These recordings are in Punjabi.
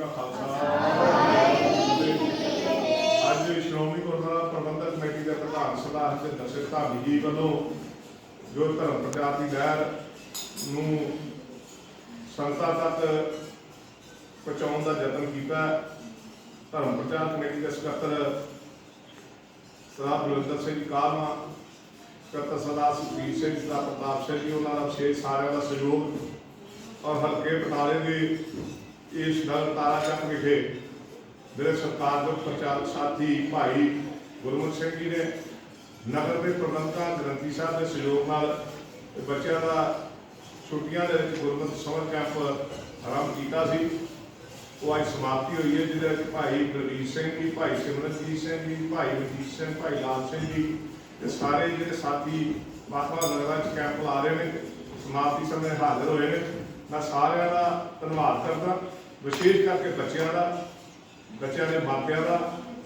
ਕਾ ਖਾਲਸਾ। ਅੱਜ ਸ਼੍ਰੋਮਣੀ ਗੁਰਦੁਆਰਾ ਪ੍ਰਬੰਧਕ ਕਮੇਟੀ ਦੇ ਪ੍ਰਧਾਨ ਸਰਦਾਰ ਹਰਜਿੰਦਰ ਸਿੰਘ ਧਾਮੀ ਜੀ ਵੱਲੋਂ ਜੋ ਧਰਮ ਪ੍ਰਚਾਰ ਦੀ ਲਹਿਰ ਨੂੰ ਸੰਗਤਾਂ ਤੱਕ ਪਹੁੰਚਾਉਣ ਦਾ ਯਤਨ ਕੀਤਾ ਧਰਮ ਪ੍ਰਚਾਰ ਕਮੇਟੀ ਦੇ ਸਕੱਤਰ ਸਰਦਾਰ ਬਲਵਿੰਦਰ ਸਿੰਘ ਜੀ ਕਾਲਮਾ, ਸਕੱਤਰ ਸਰਦਾਰ ਸੁਖਬੀਰ ਸਿੰਘ ਸਰਦਾਰ ਪ੍ਰਤਾਪ ਸਿੰਘ ਜੀ, ਉਹਨਾਂ ਦਾ ਵਿਸ਼ੇਸ਼ ਸਾਰਿਆਂ ਦਾ ਸਹਿਯੋਗ ਔਰ ਹਲਕੇ ਬਟਾਲੇ ਦੇ ਇਸ ਦਲ ਤਾਰਾ ਚੱਕ ਵਿਖੇ ਮੇਰੇ ਸਰਕਾਰ ਦੇ ਪ੍ਰਚਾਰਕ ਸਾਥੀ ਭਾਈ ਗੁਰਮੁਖ ਸਿੰਘ ਜੀ ਨੇ ਨਗਰ ਦੇ ਪ੍ਰਬੰਧਕਾਂ, ਗ੍ਰੰਥੀ ਸਾਹਿਬ ਦੇ ਸਹਿਯੋਗ ਨਾਲ ਬੱਚਿਆਂ ਦਾ ਛੁੱਟੀਆਂ ਦੇ ਵਿੱਚ ਗੁਰਮੁਖ ਸਮਰ ਕੈਂਪ ਆਰੰਭ ਕੀਤਾ ਸੀ। ਉਹ ਅੱਜ ਸਮਾਪਤੀ ਹੋਈ ਹੈ, ਜਿਹਦੇ ਵਿੱਚ ਭਾਈ ਗੁਰਵੀਰ ਸਿੰਘ ਜੀ, ਭਾਈ ਸਿਮਰਨਜੀਤ ਸਿੰਘ ਜੀ, ਭਾਈ ਮਨਜੀਤ ਸਿੰਘ, ਭਾਈ ਲਾਲ ਸਿੰਘ ਜੀ ਤੇ ਸਾਰੇ ਜਿਹੜੇ ਸਾਥੀ ਵੱਖ-ਵੱਖ ਨਗਰਾਂ 'ਚ ਕੈਂਪ ਲਾ ਰਹੇ ਨੇ, ਸਮਾਪਤੀ ਸਮੇਂ ਹਾਜ਼ਰ ਹੋਏ ਨੇ। ਮੈਂ ਸਾਰਿਆਂ ਦਾ ਧੰਨਵਾਦ ਕਰਦਾ। ਵਿਸ਼ੇਸ਼ ਕਰਕੇ ਬੱਚਿਆਂ ਦਾ, ਬੱਚਿਆਂ ਦੇ ਮਾਪਿਆਂ ਦਾ,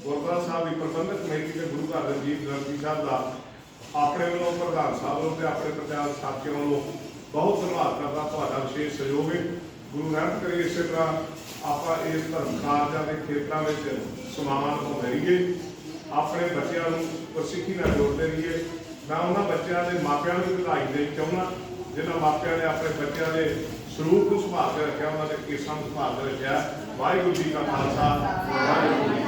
ਗੁਰਦੁਆਰਾ ਸਾਹਿਬ ਦੀ ਪ੍ਰਬੰਧਕ ਕਮੇਟੀ ਦੇ ਗੁਰੂ ਘਰ ਰਣਜੀਤ ਗ੍ਰੰਥੀ ਸਾਹਿਬ ਦਾ, ਆਪਣੇ ਵੱਲੋਂ, ਪ੍ਰਧਾਨ ਸਾਹਿਬ ਵੱਲੋਂ ਤੇ ਆਪਣੇ ਪ੍ਰਚਾਰ ਸਾਥੀਆਂ ਵੱਲੋਂ ਬਹੁਤ ਧੰਨਵਾਦ ਕਰਦਾ, ਤੁਹਾਡਾ ਵਿਸ਼ੇਸ਼ ਸਹਿਯੋਗ ਹੈ। ਗੁਰੂ ਰਹਿਮਤ ਕਰੇ ਇਸੇ ਤਰ੍ਹਾਂ ਆਪਾਂ ਇਸ ਧਰਮ ਕਾਰਜਾਂ ਦੇ ਖੇਤਰਾਂ ਵਿੱਚ ਸਮਾਨ ਪਾਉਂਦੇ ਰਹੀਏ। ਆਪਣੇ ਬੱਚਿਆਂ ਨੂੰ ਪ੍ਰਸਿੱਖੀ ਨਾਲ ਜੋੜਦੇ ਰਹੀਏ। ਮੈਂ ਉਹਨਾਂ ਬੱਚਿਆਂ ਦੇ ਮਾਪਿਆਂ ਨੂੰ ਵੀ ਵਧਾਈ ਦੇਣੀ ਚਾਹੁੰਦਾ ਜਿਨ੍ਹਾਂ ਮਾਪਿਆਂ ਨੇ ਆਪਣੇ ਬੱਚਿਆਂ ਦੇ ਸਰੂਪ ਨੂੰ ਸੰਭਾਲ ਕੇ ਰੱਖਿਆ, ਉਹਨਾਂ ਦੇ ਕੇਸਾਂ ਨੂੰ ਸੰਭਾਲ ਕੇ ਰੱਖਿਆ। ਵਾਹਿਗੁਰੂ ਜੀ ਕਾ ਖਾਲਸਾ, ਵਾਹਿਗੁਰੂ ਜੀ